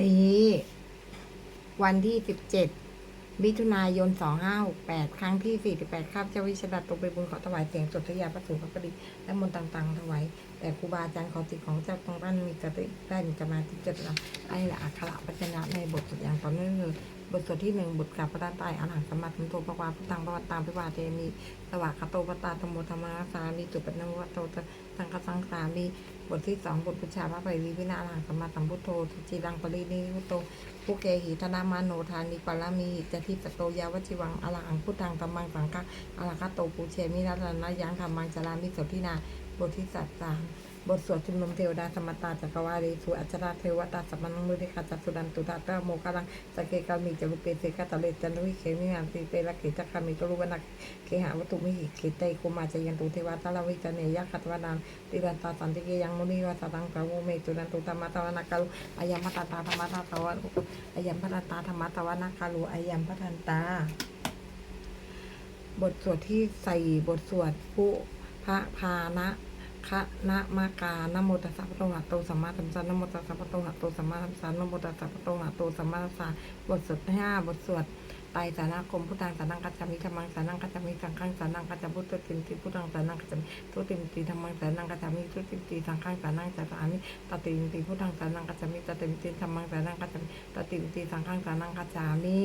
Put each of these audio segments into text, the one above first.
นี้ วันที่สิบเจ็ดมิถุนายนสองห้าหกแปดครั้งที่สี่สิบแปดข้าพเจ้าวิชดัตตรงไปบุญขอถวายเสียงสดทยาประสูติพระประดิษฐ์และมนต์ต่างๆถวายแต่ครูบาอาจารย์ขอจิตของเจ้าตรงท่านมีสติได้มีสมาธิจดจำให้ละอักขระพัชนะในบทสวดอย่างต่อเนื่องเลยบทสวดที่หนึ่งบทกราบพระด้านใต้อาหังสมมาธิโตปะวาพุทธังปะวัตตามพิวาเทมีสวากขโตปตาธรรมโมธรรมาสามีสุปนวัตโตสังฆสังสามี บทที่สองบทปุชาพระไปวิวินาหลังสมมาสัมพุทโธสุจิรังปรินิพุโตผู้เกหิธนามาโนทานิปารามีจะทิปโตยาวชิวังอรหังพุทธังตัมมังสังฆะอรหัตโตปูเชมิรัตนายังธรรมังจารามิโสทินาบทที่สัตสาม บทสวดชุมนุมเทวดาสมตตาจักรวาลีสุอัจฉราเทวตาสัมมังมุติกาจัสุดันตุตาเตโมกะลังสเกกามีจรุเปเสกาตะเลจันวิเคมิงานติเตละเกจักามิกรุวนักเคหาวัตุมิหิเกเตโคมาจยันตุเทวตาลาวิจเนยคัตวานานติรันตาสันติเกยังมุนีวาสตังสาวเมตุนันตุธรรมตวนาคารุอายัมพัตตาธรรมตาตวันอายัมพัตตาธรรมตวนาคารุอายัมพัทันตา บทสวดที่ใส่บทสวดผู้พระพานะ คะนะมากานโมตัสสะพะโตหะโตสัมมาสัมพุทธัสสะนะโมตัสสะพะโตหะโตสัมมาสัมพุทธัสสะนะโมตัสสะพะโตหะโตสัมมาสัมพุทธัสสะบทสวดห้าบทสวดไตรสานาคมพุทธังสานังกัจจามิธรรมังสานังกัจจามิสังฆังสานังกัจจาพุทธติมติพุทธังสานังกัจจามิทุติมติธรรมังสานังกัจจามิทุติมติสังฆังสานังกัจจามิตติมติพุทธังสานังกัจจามิตติมติธรรมังสานังกัจจามิตติมติสังฆังสานังกัจจามิ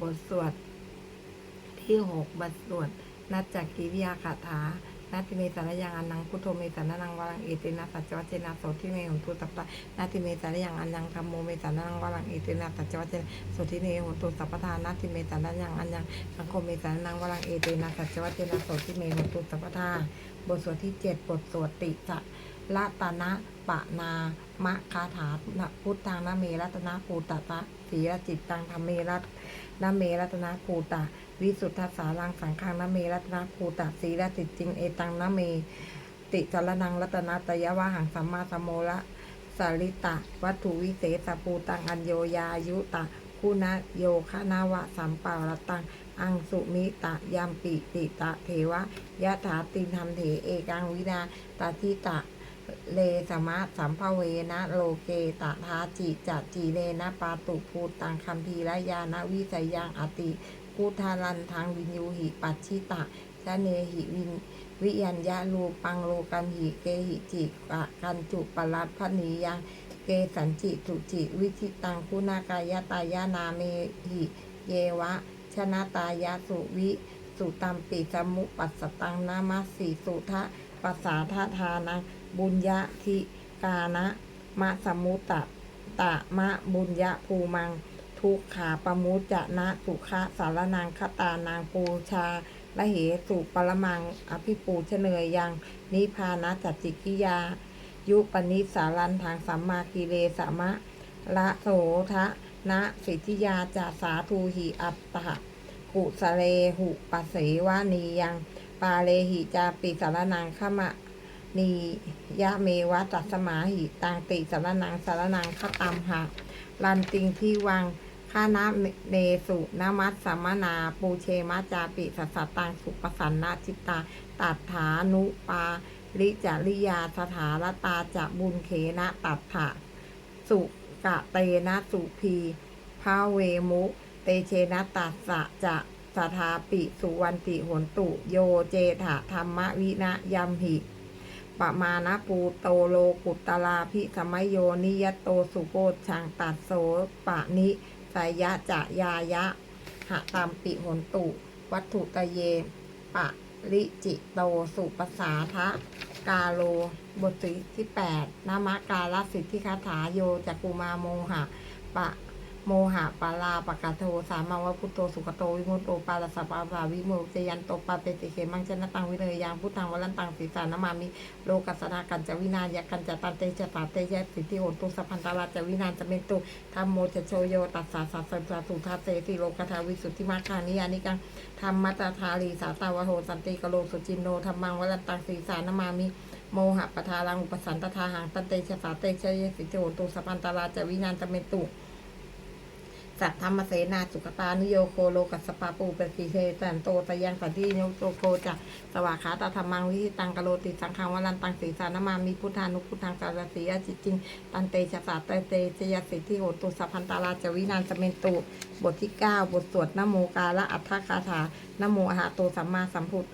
บทสวดที่หกบทสวดนัจจกิวิยาคาถา นาติเมสารยังอนังพุทโธเมสารนังวรังเอเตนะสัจจวัจเจนะโสทิเมหุตุสัพพะนาติเมสารยังอนังธรรมโมเมสารนังวรังเอเตนะสัจจวัจเจนะโสทิเมหุตุสัพพทานาติเมสารยังอนังสังโฆเมสารนังวรังเอเตนะสัจจวัจเจนะโสทิเมหุตุสัพพทาบทสวดที่เจ็ดบทสวดติจะละตานะปะนา มะคาถาพุทธังนะเมรัตนะภูตตะสีรจิตตังธรรมเมรัตนะเมรัตนาภูตะ วิสุทธสารังสังฆังนะเมรัตนาภูตะสีรติจริงเอตังนะเม ติจรนังรัตนาตยวะหังสัมมาสัมโมละสาริตะ วัตถุวิเศษภูตังอัญโยยายุตะคุณโยคานาวะสัมปารตัง อังสุมิตะยามปิติตะเทวะยะถาตินธรรมเถเอกังวินาตาทิตะ เลสมะสัมภเวนะโลเกตะทาจิจัจจีเลนะปาตุภูตังคัมภีระยานะวิสัยยังอติพุทารันทางวินยูหิปัจฉิตะชะเนหิวินวิยัญญาลูปังโลกันหิเกหิจิกะกันจุปรัตพนียังเกสันจิตุจิวิธิตังคุณากายตายานาเมหิเยวะ ชนะตายาสุวิสุตัมปิสมุปัสสตังนามาสีสุทะปัสสาทาทานัง บุญญาธิกานะมะสมุตตะตะมะบุญญาภูมัง ทุกขาปมุจจะนะสุขะสารนางคตานางปูชาละเหสุปรมัง อภิปูชเนยยัง นิพานะจัตจิกิยา ยุปนิสารันทางสัมมากิเลสมะ ละโสทะนะสิทธิยาจาสาทูหิอัตตะกุสเลหุปเสวานียัง ปาเลหิจาปิสารนังขมะ นียะเมวะตัสสมาหิตังติสารนังสารนังคตัมหะลันติงที่วังข้านะเนสุนามัสสัมนา ปูเชมาจาปิสัสตังสุปสันนาจิตตาตัดถานุปาลิจาริยาสถารตาจะบุญเขนะตัดถะสุกะเตนะสุพีพาเวมุ เตเชนะตัสสะจะสถาปิสุวันติหนตุ โยเจถะธรรมวินะยัมหิ ปะมานะปูโตโลกุตตลาพิสมัยโยนิยโตสุโพชังตัดโสปะนิสายะจะยายะหะตามปิหนตุ วัตถุตะเย ปะลิจิโตสุปสาทะกาโลบทที่แปดนามะกาลสิทธิคาถาโยจักกุมาโมหะ ปะ โมหะปาลาปะกาโทสามาวะพุทโตสุขโตวิมุตโตปาลสัปาสาวิโมกเจยันโตปาเปติเขมังชนะตังวิเนยยังพุทธังวรันตังสีสานามามิโลกัสนากันจะวินายกันจะตันเตจะปาเตยะสิทธิโหตุสัพพันตาราจะวินานจะเมตุธรรมโมจะโชโยตัสสะสัสสะสะสุทัสเสติโลกทาวิสุทธิมาคานิยานิกังธรรมมัตตาลีสาตาวโหสันติกโลสุจินโนธรรมังวรันตังสีสานามามิโมหะปทารังอุปสันตทาหังตันเตชะสาเตชะเยสิทธิโหตุสัพพันตาราจะวินานจะเมตุ สัตธรรมเสนาสุขตานุโยโคโลกัสปาปูเปกีเทสันโตตยังสันติโยโตโคจะสวาขาตาธรรมังวิหิตังกะโลติสังขังวรันตังสีสานามามีพุทธานุพุทธังสารสีอจิตจิงตันเตชะสาเตเตชยสิทธิโหตุสัพพันตาราจวินานสเมนตุบทที่ 9 บทสวดนโมกาละอัฏฐคาถานโมอะหะโตสัมมาสัมพุทธ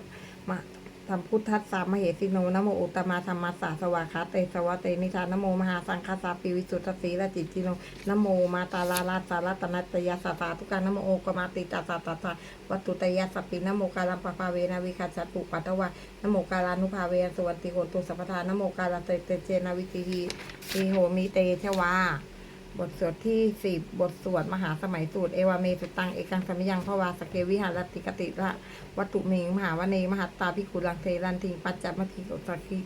มะสัมพุทธัสสะมเหสิโนนโมอุตมาธรรมสสะสวากขาเตสวะเตนิทานโมมหาสังฆสาปิวิสุทธสีละจิตติโนนโมมาตาลาลาสารัตนัตยาสาสาทุกานโมโอกมาติตาสาตาสาวัตุตยาสปินโมกาลัมปะภาเวนะวิคัสสตุปัตวะนโมกาลานุภาเวนะสวันติโหตุสัพพทานโมกาลาเตเตเจนะวิติหีติโหมิเตชวา บทสวดที่สิบบทสวดมหาสมัยสูตร เอวาเมสุตัง เอกังสมิยังพวาสเกวิหารติกติระวัตถุเมงมหาวเนมหัตตาพิคุลังเทรันทิงปัจจมทิโกสักขี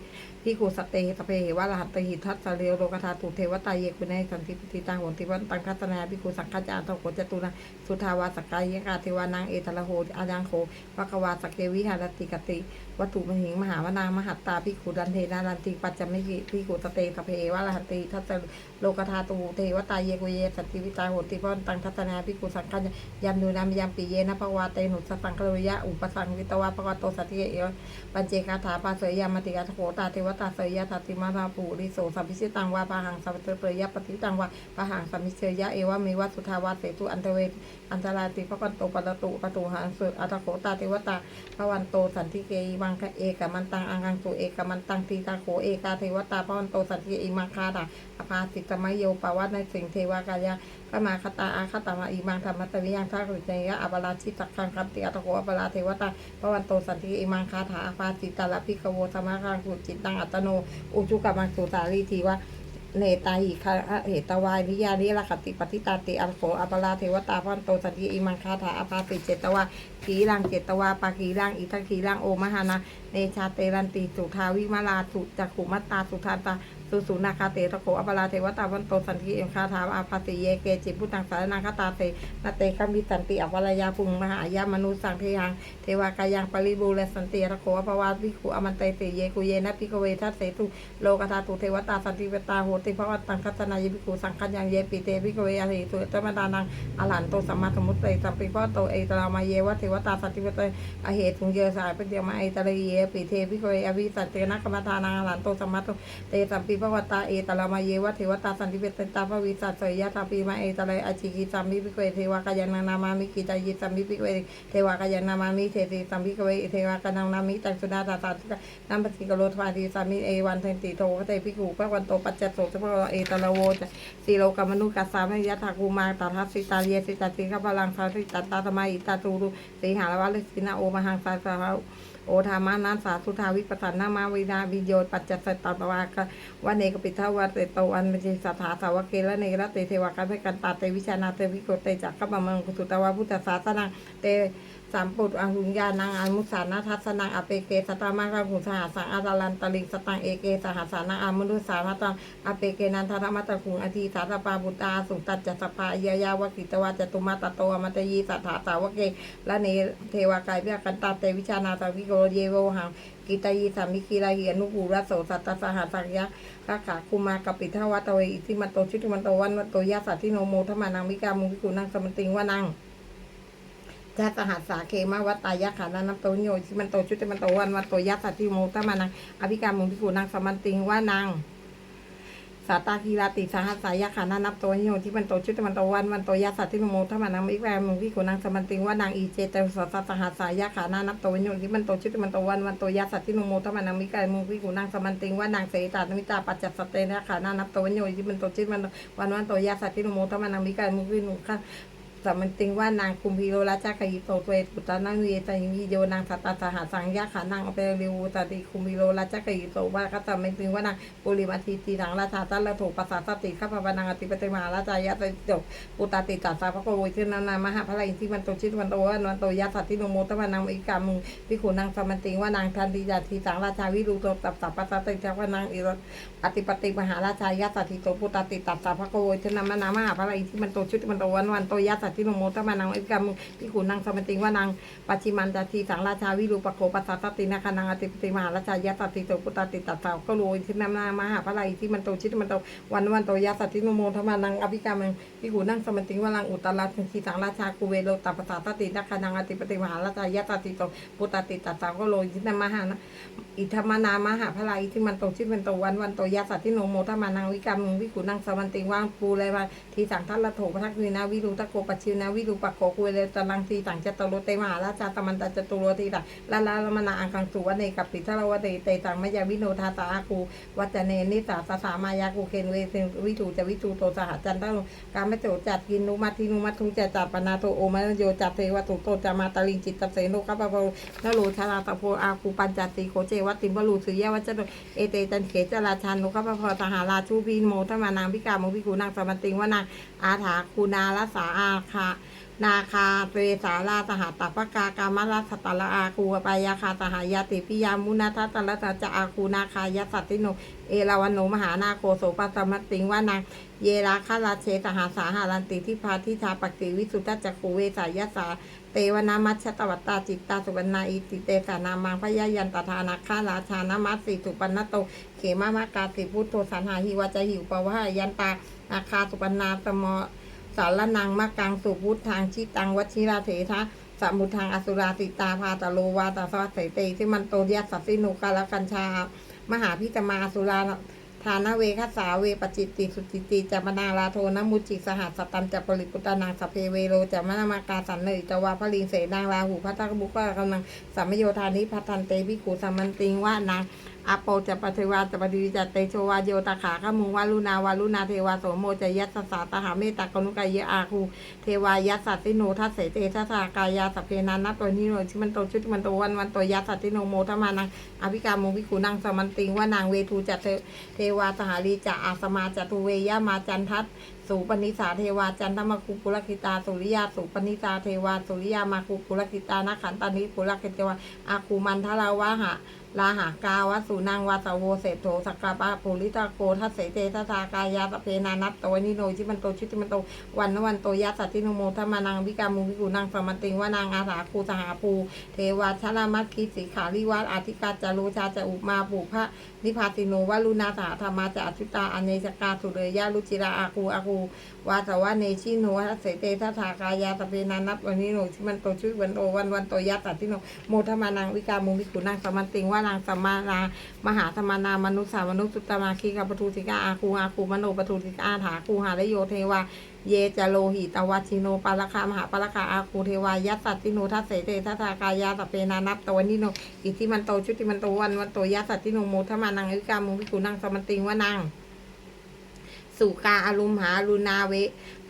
พิคุสตเตสเพเหวะรหัตหิทัสสะเรวโลกธาตุเทวตาเยกุเนสันติปติตังหนติวันตังคัสนาพิคุสังฆจารทโกจตุนะสุทาวาสกายยกาเทวานางเอตละโหอายังโคภควาสเกวิหารติกติ วัตถุมหิงมหาวนางมหัตตาพิคุดันเทนารันติปัจจมิกิพิคุสเตสเพวะรหัตทัสสะโลกธาตูเทวตาเยกุเยสัตติวิตาโหติพอนตังทัตนาภิขุสังฆัญยามดูนามยามปีเยนะภวาเตหนุสสังคโรยะอุปสังวิตวาภควโตสัตติเอปัญเจกาถาปาเสยยามติกาโขตาเทวตาเสยยะทัตติมาราภูริโสสัมพิชิตังวาปะหังสัมปเปรยะปฏิตังวาปะหังสัมมิเชยะเอวะเมวะสุทาวาเสตุอันเทเวอันตราติภควันโตปะตุปะตุหังสุอัตโขตาเทวตาภวันโตสันติเกอิมังคะเอกมันตังอังคังสุเอกมันตังทีตาโขเอกาเทวตาพวันโตสันติเอิมังคาตาอภาสิตมโยปวัตในสิ่งเทวากายะขมาคตาอาคตามาอิมังธรรมตวิยังทักฤตเนยะอัปราชิตักขังคัมติอัตโกอัปราเทวตาพวันโตสันติอิมังคาถาอาภาสิตาลพิกโวธรรมะคังสุจิตตังอัตโนอุจุกมังสุสาลีทีวะ เนตาหิคาเหตวายนิยานิรคติปฏิตาติอัลโขอัปราเทวตาพันโตสันติอิมังคาถาอาภาสิเจตวาขีรังเจตวาปาขีรังอิทังขีรังโอมหานาเนชาเตรันติสุทาวิมาลาสุจักขุมัตตาสุทานตา สุสุนาคาเตตะโขอัปราเทวตาวันโตสันติเอ็มคาถาอาภาติเยเกจิพุทธังสารนังคตาเตนาเตคัมมิสันติอวรยาพุงมหายามนุสังเทยังเทวากายังปริบูและสันติตะโขอภวาวิขุอมันเตเตเยกุเยนะพิกเวทัสเสตุโลกธาตุเทวตาสันติเวตาโหติภวัตตังคัตนายพิขุสังฆัญยังเยปิเตพิกเวอหิตุตมดานังอรหันโตสัมมาสมุตเตสัมปิพะโตเอตรามาเยวะเทวตาสันติเวตอเหตุทุงเยสายปเดียมาเอตระเยปิเทพิกเวอวิสัตเตนะกรรมฐานังอรหันโตสัมมาเตสัมปิภวตาเอตรามาเยวะเทวตาสันติเวตตาภวิสัตเสยยะทาปีมาเอตระอจิกิสัมมิพิกเวเทวากายันนามามิกิจายิสัมมิพิกเวเทวากายนนามามิเทติสัมพิกเวเทวากานังนามิตังสุนาตาตานัมปติกโลทวาติสัมมิเอวันเทนติโตพระเตพิกุพระวันโตปัจจโสสัพพะเอตระโวจสีโลกามนุกัสสามยะถากูมาตาทัสสิตาเยสิตาติขพลังสาสิตาตาตมาอิตาตูรุสีหารวะเลสินาโอมหังสาสา โอธามานัสสาสุทาวิปัสสนามาวินาวิโยปัจจสตตตวากะวันเนกปิทาวะเตโตอันเมจิสัทธาสาวเกละเนระเตเทวกันเทกันตาเตวิชานาเตวิโกเตจักขบมังกุตุตวาพุทธศาสนังเต สามปุตอังหุญญานังอันมุสานาทัสนังอเปเกสตามาคังหุสหสังอาตาลันตลิงสตังเอเกสหัสานังอามุนุสามาตังอเปเกนันทารรมตตคุงอธีสาตปาบุตาสุตัจจสปายายาวกิตวาจตุมาตโตมัตยีสัทธาสาวเกละเนเทวากายเพียกันตาเตวิชานาตาวิโกเยโวหังกิตายีสามิคีลาเหียนุปูระโสสัตตสหัสังยะข้าขาคุมากัปิทวัตเวอิทิมันโตชุติมันโตวันวันโตยาสัตทิโนโมทมานังวิกามุวิกุนังสมันติงวานัง จัสหัสสาเคมาวัตตายะขานานัมโตโยชิมันโตชุติมันโตวันวันโตยัสสติโมตมานังอภิการมุงพิกูนางสมันติงว่านางสาตาคีราติสหัสสายะขานานับโตโยที่มันโตชุติมันโตวันวันโตยัสสติโมตมานังอภิการมุงพิกูนางสมันติงว่านางอีเจเตสสสหัสสายะขานานับโตโยที่มันโตชุติมันโตวันวันโตยัสสติโมตมานังอภิการมุงพิกูนางสมันติงว่านางเสตานมิตาปัจจัสเตนะขานานับโตโยที่มันโตชุติมันวันวันโตยัสสติโมตมานังอภิการมุงพิกูนาง สัมมันติงว่านางคุมพีโรราชากยิโตเวปุตานังเวตายิโยนางสัตตาสหสสังยาขานังอเปริวตติคุมพีโรราชากยิโตว่าก็สัมมันติงว่านางปุริมาทีตีถังราชาตัลละโถปัสสาสติข้าพเจ้านางอธิปติมาราชายะตจบปุตตติตัสสาพระโกวิเทนานามหาพระอินทร์มันโตชิตมันโตวันวันโตยัสสติโนโมตวันนางอิกามุงพิขุนางสัมมันติงว่านางทันติยาทีสังราชาวิรูโตตับสัพปัสสติเจ้าว่านางอิรอธิปติมหาราชายะสติโตปุตตติตัสสาพระโกวิเทนามหามหาพระอินทร์มันโตชิตมันโตวันวันโตยัสสสัตติโนโมทมานังอิกามุพิขุนังสมันติงว่านางปัจิมันตาทีสังราชาวิรูปโคปัสสัตตินาคานังอติปติมหาราชายะตติโตปุตติตัสสาวก็โรยที่นามามหาพระไลที่มันโตชิตมันโตวันวันโตยะสัตติโนโมทมานังอภิกามังพิขุนังสมันติงว่านังอุตตราทีสังราชากุเวโลตัปสัตตินาคานังอติปติมหาราชายะตติโตปุตติตัสสาวก็โรยที่นามหานะอิธรรมนามหาพลายที่มันโตชิดเป็นโตวันวันโตยาสัตที่โนโมทมานังวิกรรมวิขุนังสวันติงว่างปูเลยว่าทีสังทัตละโถพระทักวีนาวิรูตะโกปชิวนาวิรูปะโกคุเวเลตลังทีสังจตโรเตมหาราชาตมันตาจตุโรทีต่างลาลาลมนาอังคังสุวเนกับปิทรวเตเตตังมยาวิโนทาตาอากูวัจเนนิสาสสามายากูเคนเวเซวิถูจะวิถูโตสหจันตโรการมโจจัดกินนุมัตินุมัทุจจัดปนาโตโอมโยจัตเทวตุโตจามาตลิงจิตตเสโนกัปปะโนโรชาลาตะโพอากูปัญจติโคเจวัติมวลูสุยวัจโนเอเตจันเขจราชันนุขพพตหาราชูพีโมทมานางพิกาโมพิกูนางสมันติงว่านางอาถาคูนาลสาอาคานาคาเตสาราสหตปกากามรัสตละอาคูปายาคาตหายาติปิยามุนาทัตตละตะจะอาคูนาคายสัตติโนเอราวันโนมหานาโคโสปัสมติงว่านางเยราคาราเชตหาสาหารันติทิพาทิชาปกิวิสุทธจักขูเวสายสาเตวนามัชตวัตตาจิตตาสุวรรณาอิติเตสานามังพยายันตทานาคาราชานามัสสิสุปันนโต เขมามากาสิพุทโธสันหาหิวาจะหิวปะวะยันตานาคาสุปันนาสมอ สารนังมากังสุพุททางชิตังวชิราเถทะสมุทางอสุราติตาพาตโลวาตาสวัสเสเตที่มันโตยัสสสินุกาลกัญชา มหาพิจมาสุราฐานเวคัสสาเวปจิตติสุจิติจามนาลาโทนมุจิสหัสตันจะปริปุตานังสเพเวโรจามนามากาสันเนยจวาพลิงเสนางราหูพัทธบุกะกำลังสัมโยธานิพัทันเตพิขุสัมมันติงว่านาง อาโปจะปฏิวาจะปฏิวิจัตเตโชวาโยตขาขมุงวาลุนาวาลุนาเทวาโสโมจะยัสสาตหาเมตตากนุกายะอาคูเทวายัสสัตติโนทัสเสเตทัสสากายาสเพนานัตตัวนี้โนชิมันโตชุติมันโตวันวันโตยัสสัตติโนโมทมานังอภิกาโมวิขุนังสมันติงว่านางเวทูจัตเทเทวาสหารีจะอาสมาจตุเวยามาจันทัตสุปนิสาเทวาจันทมคุปุรคิตาสุริยาสุปนิสาเทวาสุริยามาคุปุรคิตานาขันตานิปุรคิตวาอาคูมันทราวะหะ ลาหากาวสุนางวาสโวเศโธสักกาปะปุริตาโกทัสเสเตทัสากายาสเพนานัตโตนิโนชิมันโตชิติมันโตวันนวันโตยัสสติโนโมทมานังวิกามุวิกุนังสมันติงวานางอาสาคูสหาภูเทวาชรามัคคิสีขาริวัตอาธิกาจารุชาจะอุมาปุพระนิพาติโนวาลุนาสาธรรมาจะอชุตาอเนจกาสุเรยาลุจิราอาคูอาคูวาสวะเนชิโนทัสเสเตทัสากายาสเพนานัตวันนิโนชิมันโตชุยวันโตวันวันโตยัสสติโนโมทมานังวิกามุวิกุนังสมันติงวานางสัมมานามหาธรรมนามนุสามนุสุตมาคีกปทุติกาอาคูอาคูมโนปทุติกาอาถาคูหาแลโยเทวาเยจโลหิตวัชิโนปาลคามหาปาลคาอาคูเทวายัสสัตติโนทัสเสเตทัสากายาสเพนานัตตวนิโนอิทิมันโตชุติมันโตวันวันโตยัสสัตติโนโมทมานังวิกามุวิกุนังสมันติงวานางสุกาอารุมหาลุนาเว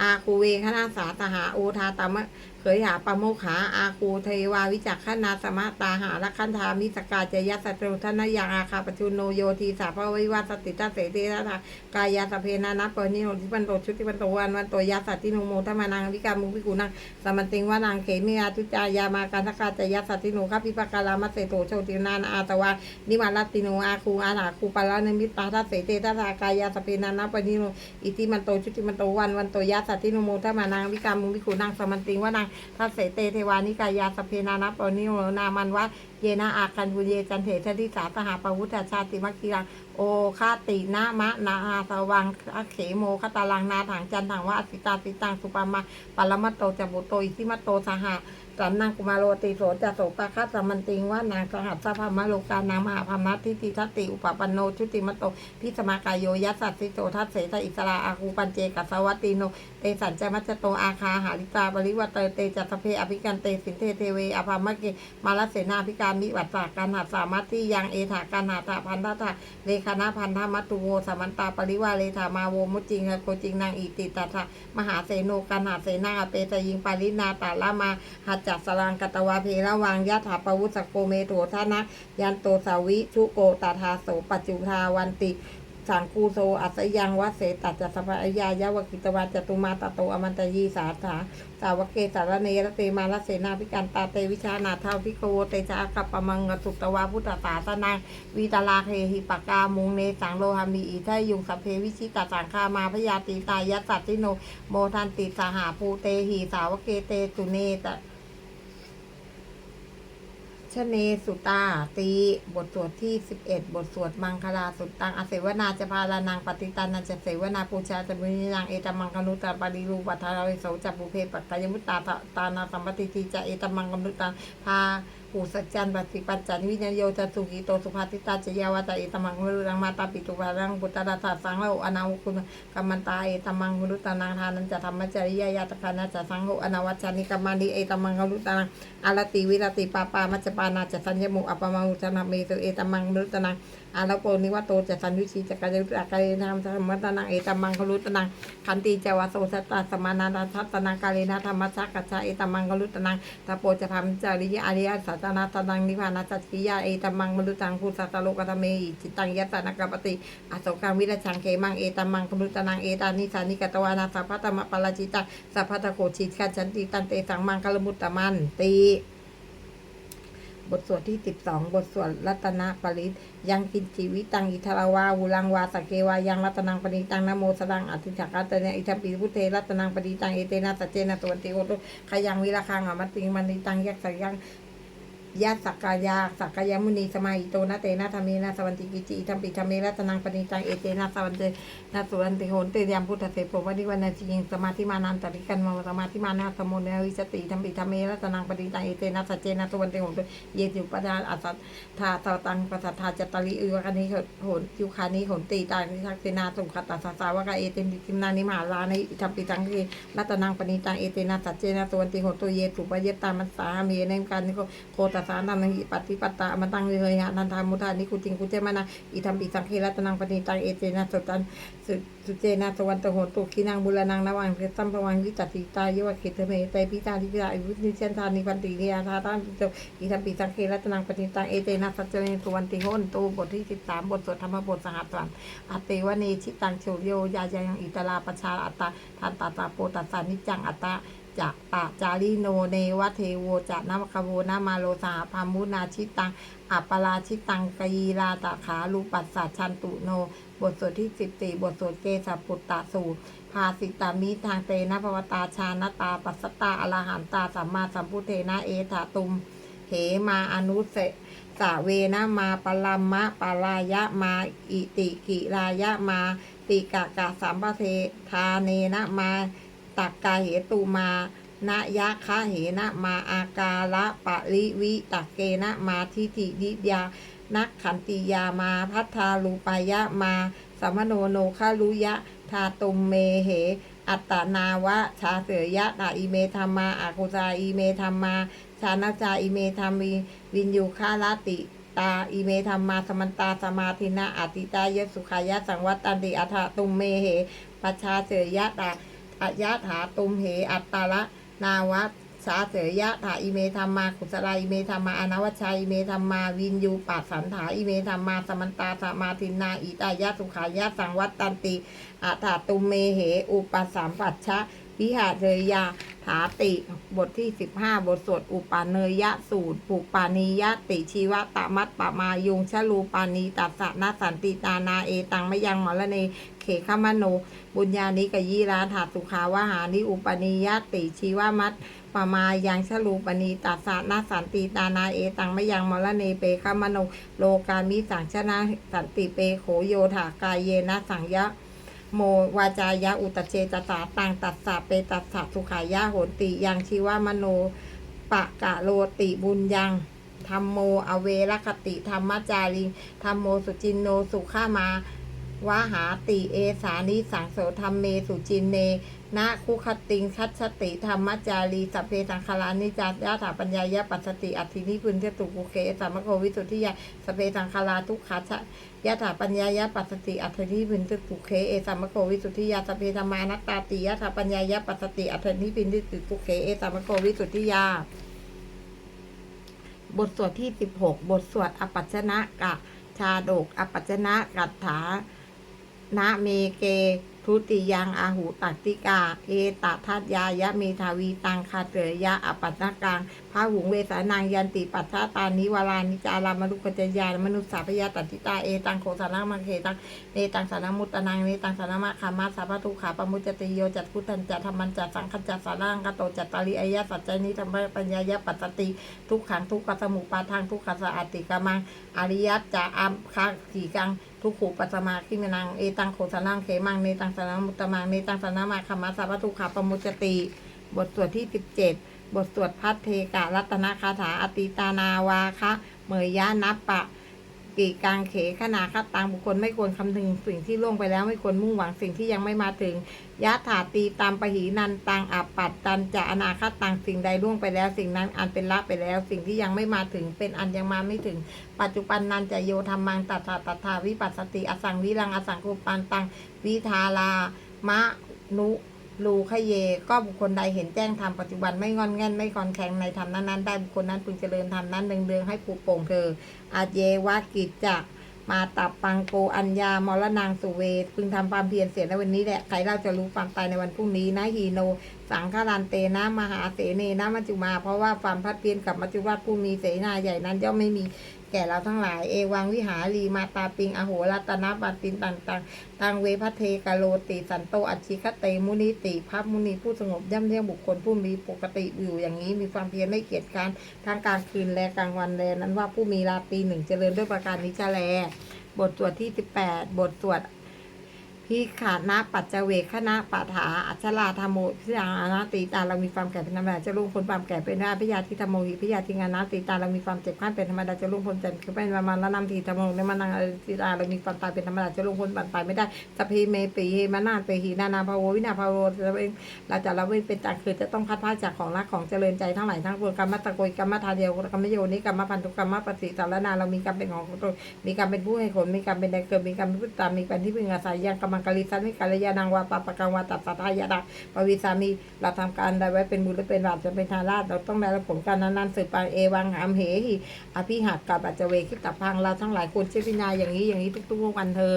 อาคูเวคณาสาตหาโอทาตามะ เขยหาปโมขา อาคูเทวาวิจักขนาสมะตาหาลักขันธามิสกาจยัสสตรุทนยังอาคาปจุนโนโยทีสาภวิวัสติตาเสเตทะกายาสเพนานัปปนิโนทิปันโตชุติปันโตวันวันโตยาสัตติโนโมทมานังวิกามุวิกุนังสมันติงวานางเขมิอาทุจายามาการทกาจยัสสัตติโนคัพพิปกาลามัสเสโตโชตินานอาตวานิมาลติโนอาคูอาหาคูปาลานมิตาทัสเสตทัสกายาสเพนานัปปนิโนอิติมันโตชุติมันโตวันวันโตยัสสัตติโนโมทมานางวิกามุวิกุนังสมันติงวานางทัสเสเตเทวานิกายาสเพนานัปปนิโนนามันวะเยนาอาคันบุเยจันเถททิสาสหาปวุฒชาติมัคคีรังโอคาตินะมะนาอาสวังอเขโมคตาลังนาถังจันถังวะอสิตาติตังสุปามาปรมัตโตจบุโตอิทิมัตโตสหะ สันนังกุมารโรติโสจะโสปะคัสสมันติงว่านางสหัสสะพามะโลกานางมหาพามัทิติทัตติอุปปันโนชุติมตโตพิสมากายโยยัสสัตสิโตทัสเสสอิสราอาคูปัญเจกัสวัตติโนเตสัญจมัจโตอาคาหาริตาบริวัตเตเตจัตเพอภิกันเตสินเทเทเวอภามะเกมาลเสนาภิการมิวัตสาการหัสสามัตติยังเอถาการหาถาพันธะถาเลขนาพันธมัตตุโวสมันตาปริวาเลธามาโวมุจิงโกจิงนางอิติตาถามหาเสโนกันหาเสนาเปตยิงปารินาตาละมาหัจจัสลังกตวาเพระวังยะถาปวุสโกเมโถทนะยันโตสาวิชุโกตาทาโสปัจจุทาวันติสังคูโซอัสยังวะเสตัจจสัพพยายาวกิตวาจตุมาตโตอมันตยีสาธาสาวกเกสารเนรเตมาลเสนาพิการตาเตวิชานาเท่าพิโกเตชะกัปปมังกสุตวาพุทธศาสนาวีตาลาเคหิปกามุงเนสังโลหามีอีทยุงสพเพวิชิตาสังคามาพยาติตายัสสัตติโนโมทันติสหาภูเตหิสาวกเกเตตุเนต ชเนสุตาตีบทสวดที่ 11 บทสวดมังคลาสุตตังอเสวนาจะพาลานังปฏิตานันจะเสวนาปูชาจะมุนิยังเอตมังคนุตาปาริรูปัทาราวิโสจัปุเพปัตตายมุตตาตาตานาสัมปติทีจะเอตมังคนุตาพา ปูสัจจันปฏิปัจจันวิญญาณโยจะสุกิโตสุภาติตาจยาวตาเอตมังมรุตังมาตาปิตุบารังปุตตาตาสังโลอนาวุคุณกัมมันตาเอตมังมรุตานังทานันจะธรรมจริยายาตคานาจะสังโออนาวัชานิกัมมานิเอตมังมรุตานังอารติวิรติปาปามัจจปานาจะสัญญมุอปปมังอุจนาเมตุเอตมังมรุตนัง อาลโปนิวัตโตจะสัญยุชีจะกายุตากายนามธรรมตนังเอตมังคลุตนังขันติจวาโสสตาสมานาทัตนังกาเลนะธรรมชักกัจจาเอตมังคลุตนังตะโปจะพัมจาริยอริยสัจนาตนังนิพพานาจัจกิยาเอตมังมรุตังภูสัตโลกตเมหิจิตังยัตตนกปติอโศกังวิรชังเขมังเอตมังคลุตนังเอตานิสานิกตวานาสัพพะตมะปราจิตังสัพพะตะโกชิตขันติตันเตสังมังคลมุตตะมันตี บทสวดที่ 12 บทสวดรัตนปริตยังกินชีวิตังอิทราวาวุลังวาสเกวายังรัตนังปณิตังนโมสรังอธิฐากรัตเนอิทัปิพุเทรัตนังปณิตังเอเตนะสัจเจนะตวันติโอตุขยังวิราคังอมติงมณิตังยักษ์สยัง ยะสักกายาสักกายมุนีสมาอิโตนะเตนะธรรมีนะสวันติกิจิอิทัมปีธรรมีรัตนังปณิตังเอเตนะสวันเตนะสุวันติโหนเตยามพุทธเสโปวันิวันนาจิงสมาธิมานันตริกันมสมาธิมานาสมุนวิสติธรรมปีธรรมีรัตนังปณิตังเอเตนะสัจเจนะสุวันติโหนเยติปดาอัสสทาตตังปัสสัทธาจตริอือวคันนี้โหนยุคานิโหนตีตานิทักษินาสุขตัสสะสาวกาเอเตนิติมนานิมหาลานิธรรมปิตังคีรัตนังปณิตังเอเตนะสัจเจนะสวันติโหนตัวเยสุปเยตตามัสสามีในการนิโคโคตัสสานันหิปฏิปัตตาอมตังเฮยหะนันทามุทานิคุจิงคุเจมานาอิธรรมปิสังคีรัตนังปณิตังเอเตนะสุตันสุสุเจนะสวันตโหนตุขีนังบุรนังนวังเพตัมปวังวิจัติตายวะเขตเมเตปิตาทิพิตาอิวุนิเชนทานิพันติเนียทาตานปิโตอิธรรมปิสังคีรัตนังปณิตังเอเตนะสัจเจนะสุวันติโหนตูบทที่สิบสามบทสวดธรรมบทสหัสสันอเตวเนชิตังโชโยยายังอิตลาปชาอัตตาทันตาตาโปตัสสานิจังอัตตา จะปะจาริโนเนวะเทโวจะนามคโวนามาโลสาพามุนาชิตังอัปปราชิตังกีราตาขาลูปัสสะชันตุโน บทสวดที่สิบสี่บทสวดเกสปุตตะสูตรภาสิตามิทางเตนะภวตาชานตา ปัสสตาอรหันตาสัมมาสัมพุทเทนะเอถาตุมเหมาอนุเสสะเวนะมาปลัมมะปารายะมาอิติกิรายะมาติกะกะสัมปเททาเนนะมา ตักกาเหตุมานะยะคะเหนะมาอากาละปะริวิตักเกนะมาทิฏฐิดิยานักขันติยามาพัทธาลูปายะมาสัมโนโนคารุยะ ทาตุมเมเห อัตตนาวะ ชาเสยยะตาอิเมธรรมาอากุจาอิเมธรรมา ชานาจาอิเมธรรมีวินยูคาลาติตาอิเมธรรมาสมันตาสมาธินะอติตายสุขายะสังวัตตันติอัฏฐตุมเมเหปชชาเสยยะตา อะยะถาตุมเห อัตตาละนาวะสาเสยยะถาอิเมธรรมากุศลาอิเมธรรมาอนวัชัยอิเมธรรมาวินยูปัสสันถาอิเมธรรมาสมันตาสมาธินาอิตายะสุขายะสังวัตตันติอัฏฐตุมเมเห อุปสัมปัชชะวิหาเรยยาถาติบทที่ 15 บทสวดอุปาเนยยะสูตรปุปานียะติชีวะตะมัตปะมายุงชะลูปานีตัสสะนาสันติตานาเอตังมยังหมอละเน ขขมโน บุญญานิกยีราถาสุขาวหานิอุปนิยติชีวมัตปะมายังชลูปณีตัสสะนาสันติตานาเอตังมะยังมอละเนเปขมโนโลกามิสังชนะสันติเปโขโยถากายเยนะสังยะโมวาจายะอุตเจตสาตังตัสสะเปตัสสะสุขายะโหติยังชีวามโนปะกะโลติบุญยังธรรมโมอเวรคติธรรมจาริงธรรมโมสุจินโนสุขามา วาหาติเอสานิสังโสธรรมเมสุจินเนนะคุคติงคัจฉติธรรมจารีสัพเพสังคารานิจายะถาปัญญายะปัสสติอัตถินิพุนเทตุกุเคสามโควิสุทธิยาสัพเพสังคาราทุกขัชะยะถาปัญญายะปัสสติอัตถิพินตุตุเคเอสัมมโควิสุทธิยาสพเพธรรมานัตตาติยะถาปัญญายะปัสสติอัตถิพินตุตุเคเอสัมมโควิสุทธิยา บทสวดที่16บทสวดอปัจจนะกะ ชาดกอปัจจนะกัตถา นะเมเก ทุติยังอาหุตัติกา เอตทัตยายะเมทาวีตังคาเตยะอปัตตกังพระหุงเวสานางยันติปัฏฐาตานิวารานิจารามนุกจยานมนุษสาพยาตัติตาเอตังโคสานามังเคตังเนตังสานามุตตนังเนตังสานามะขามาสาพทุขาปมุจจติโยจัตพุทธันจัตธรรมันจัตสังคัจจัตสารังกโตจัตตาริอายะสัจจนิธรรมปัญญายะปัตติทุกขังทุกขสมุปาทางทุกขสะอาติกามังอริยัตจะอัมคะขีกัง ทุกขูปัสมาขิมนังเอตังโขสนังเขมังเนตังสนามุตตมังเนตังสนามาคมาสาพทุขาปมุจติ บทสวดที่17บทสวดพัทเทกะรัตนคาถาอติตานาวาคะเมยยะนับปะกีกังเขขนาคตังบุคคลไม่ควรคำนึงสิ่งที่ล่วงไปแล้วไม่ควรมุ่งหวังสิ่งที่ยังไม่มาถึง ยะถาตีตามปหีนันตังอัปปัดตันจะอนาคตตังสิ่งใดล่วงไปแล้ว สิ่งนั้นอันเป็นละไปแล้ว สิ่งที่ยังไม่มาถึงเป็นอันยังมาไม่ถึง ปัจจุบันนันจะโยธรรมังตัทธาตัทธาวิปัสสติอสังวิรังอสังคุปันตังวิทาลามะนุลูขเย ก็บุคคลใดเห็นแจ้งธรรมปัจจุบันไม่งอนแง่นไม่คอนแข็งในธรรมนั้นๆได้บุคคลนั้นพึงเจริญธรรมนั้นเดืองๆให้ผูกโป่งเธออาเยวากิจจะ มาตับปังโกอัญญามรนางสุเวทพึงทำความเพียรเสียในวันนี้แหละใครเราจะรู้ความตายในวันพรุ่งนี้นะฮีโน สังฆรันเตนะมหาเสเนนะมัจจุมา เพราะว่าความพัดเพียนกับมัจจุราชผู้มีเสนาใหญ่นั้นย่อมไม่มี แก่เราทั้งหลาย เอวังวิหารีมาตาปิง อโหรัตนะบัตตินต่างต่างๆตังเวพเทกาโลติสันโตอชิคเตมุนิติภาพมุนีผู้สงบย่ำเยี่ยงบุคคลผู้มีปกติอยู่อย่างนี้มีความเพียรไม่เกียจการทั้งกลางคืนและกลางวันแลนั้นว่าผู้มีราตรีหนึ่งเจริญด้วยประการนี้จะแลบทสวดที่ 18 บทสวด พิขานะปัจเจเวคณะปัฏฐาอัชราธรรมโมพิจารณาตีตาเรามีความแก่เป็นธรรมดาจะลุ่งพ้นความแก่เป็นได้พิยาทิธรรมโมหิพิยาทิงานาตีตาเรามีความเจ็บขั้นเป็นธรรมดาจะลุ่งพ้นจันทร์คือเป็นประมาณละนำทีธรรมโมในมานังติตาเรามีความตายเป็นธรรมดาจะลุ่งพ้นบันตายไม่ได้สพเพเมปีเฮมานาเตหีนานาภาววินาภาวเราเองเราจะเว้นเป็นจากคือจะต้องพัดพาจากของรักของเจริญใจทั้งหลายทั้งปวงกรรมตะโกยกรรมทาเดียวกรรมโยนิกรรมพันธุกรรมปฏิสารนาเรามีกรรมเป็นของตนมีการมเป็นผู้ให้ผลมีการมเป็นใดเกิดมีการมเป็นผู้ตามมีการมที่พึงอาศัยยังกำมังกลิสันมิกาลยานังวาปะปะกังวาตัสสะทายาดาปวิสามีเราทำการใดไว้เป็นบุญหรือเป็นบาปจะเป็นทาราชเราต้องได้รับผลการนั้นๆสืบไปเอวังหามเหหิอภิหักกับอัจเวคิตตพังเราทั้งหลายควรเชื่อพิญญาอย่างนี้อย่างนี้ทุกๆวันเธอ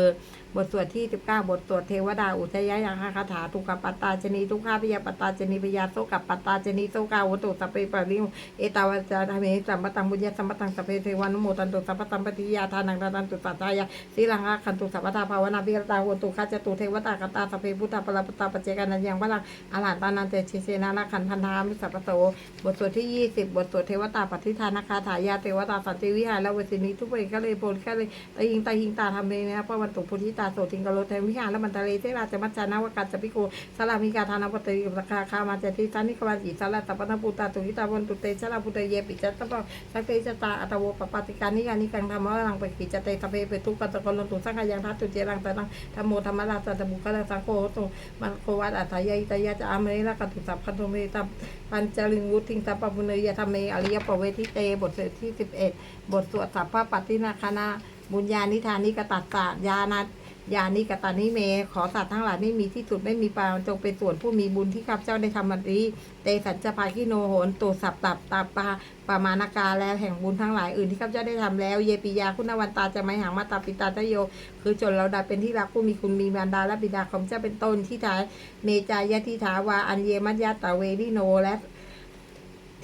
บทสวดที่ 19 บทสวดเทวดาอุทยายังคาถาทุกขปัตตาจนีทุกขาพิยาปัตตาจนีพยาโสกับปัตตาจนีโสกาวตุสัพเพปริงเอตาวาจาธรรมสัมปตังบุญญาสัมปตังสัพเพเทวานุโมตันตุสัพพตังปฏิยาทานังทานันตุสัตตายาสีลังอาคันตุสัพพทาภาวนาภิกตาโหตุขจตุเทวตากตาสัพเพพุทธปรปตาปเจกันันยังพลังอาหารตานันเตชิเสนานาคันพันธามิสัพโตบทสวดที่ 20 บทสวดเทวตาปฏิทานาคาถายาเทวตาสันติวิหารและเวสินีทุกเวก็เลยโพลแค่เลยตาหิงตาหิงตาทำเลยนะเพราะวันตุพุทธิตาโสติงกโลเทวิหารและมันตะเลเทราจมัจจานาวกัจจปิโกสลามิกาทานาปฏิริราคาคามาจติสานิกวาจิสลาตปนปุตาตุกิตาวันตุเตชะลาพุตเยปิจัตตปะสักเตจตาอัตโวปปติการนิยานิกังธรรมะลังไปกิจเตตะเพเปตุปัตตะกลตุสังขยังทัตตุเจรังตะนังธรรมโมธรรมราชตะบุคลาสังโฆตุมันโควัตอัตยายตยะจะอามเรละกัตุสัพพันตุเมตัปัญจลิงวุติงตัปปะปุเนยธรรมเมอริยปเวทิเตบทที่11บเอ็ดบทสวดสัพพปฏินาคณาบุญญาณิธานิกตัสสะญาณ ยานิกตานิเม ขอสัตว์ทั้งหลายไม่มีที่สุดไม่มีปางจงเป็นส่วนผู้มีบุญที่ข้าพเจ้าได้ทำมันนี้เตสัญจภาคิโนโหนตุสับตับตาปาปามานากาแล้วแห่งบุญทั้งหลายอื่นที่ข้าพเจ้าได้ทำแล้ว เยปิยาคุณวันตาจะไม่หางมาตาปิตาตโย คือจนเราได้เป็นที่รักผู้มีคุณมีมารดาและบิดาของเจ้าเป็นต้นที่ท้ายเมจายะที่ถาวาอันเยมัจยาตาเวริโนและ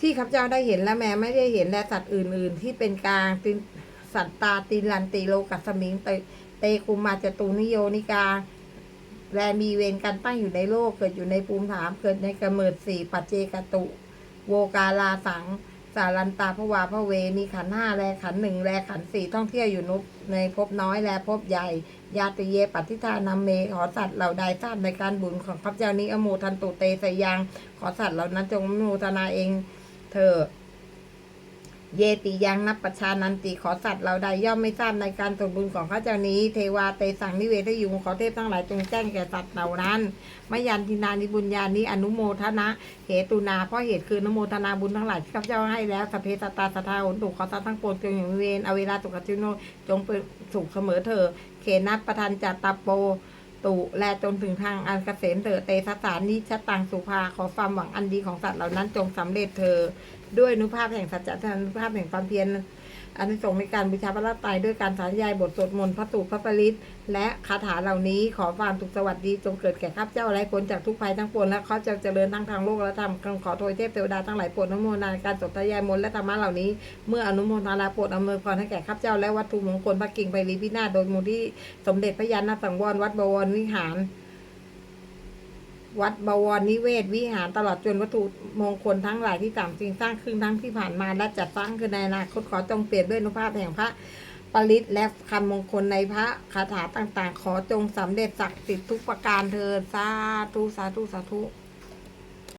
ที่ข้าพเจ้าได้เห็นและแม้ไม่ได้เห็นและสัตว์อื่น ๆ ที่เป็นกลางติสัตตาติลันติโลกัสมิงเต เตคุมาจตุนิโยนิกาแลมีเวรกันตั้งอยู่ในโลกเกิดอยู่ในภูมิถามเกิดในกำเนิดสี่ปัจเจกตุ โวกาลาสัง สารันตาพระวาพระเวมีขันห้าแลขันหนึ่งแลขันสี่ท่องเที่ยวอยู่นุบในภพน้อยแลภพใหญ่ ยาติเยปัติธานาเม ขอสัตว์เหล่าใดทราบในการบุญของข้าพเจ้านี้อโมทันตุเตสยัง ขอสัตว์เหล่านั้นจงอนุโมทนาเองเถิด เยติยังนับประชานันติขอสัตว์เราใดย่อมไม่ทราบในการส่งบุญของข้าเจ้านี้ เทวาเตสังนิเวทยุงขอเทพทั้งหลายจงแจ้งแก่สัตว์เหล่านั้นมยันทินานิบุญญานิอนุโมทนะเหตุนาเพราะเหตุคือนโมทนาบุญทั้งหลายที่ข้าพเจ้าให้แล้วสเพสตาสทาอุนตุขอสัตว์ทั้งปวงจงอยู่เวรอเวลาตุกขจิโนจงเป็นสุขเสมอเถอเขนัตประทันจัตตาโปตุและจนถึงทางอันเกษมเถิดเตสสารนิชตังสุภาขอความหวังอันดีของสัตว์เหล่านั้นจงสำเร็จเธอ ด้วยอนุภาพแห่งสัจจะอนุภาพแห่งความเพียรอันส่งในการบูชาพระรัตนตรัยด้วยการสาธยายบทสวดมนต์พระสูตรพระปริตและคาถาเหล่านี้ขอความสุขสวัสดีจงเกิดแก่ข้าพเจ้าและพ้นจากทุกภัยทั้งปวงและข้าพเจ้าเจริญทั้งทางโลกและธรรมขอโทษเทพเทวดาทั้งหลายโปรดอนุโมทนาการสวดทยายมนต์และธรรมะเหล่านี้เมื่ออนุโมทนาโปรดอำนวยพรให้แก่ข้าพเจ้าและวัตถุมงคลพระกิ่งไปรีพินาศโดยมูลที่สมเด็จพระยาณสังวรวัดบวรวิหาร วัดบวรนิเวศ วิหารตลอดจนวัตถุมงคลทั้งหลายที่สามสิ่งสร้างขึ้นทั้งที่ผ่านมาและจัดสร้างขึ้นในอนาคตขอจงเปลี่ยนด้วยอนุภาพแห่งพระปริตและคำมงคลในพระคาถาต่างๆ ขอจงสำเร็จศักดิ์สิทธิ์ทุกประการเถิดสาธุสาธุสาธุ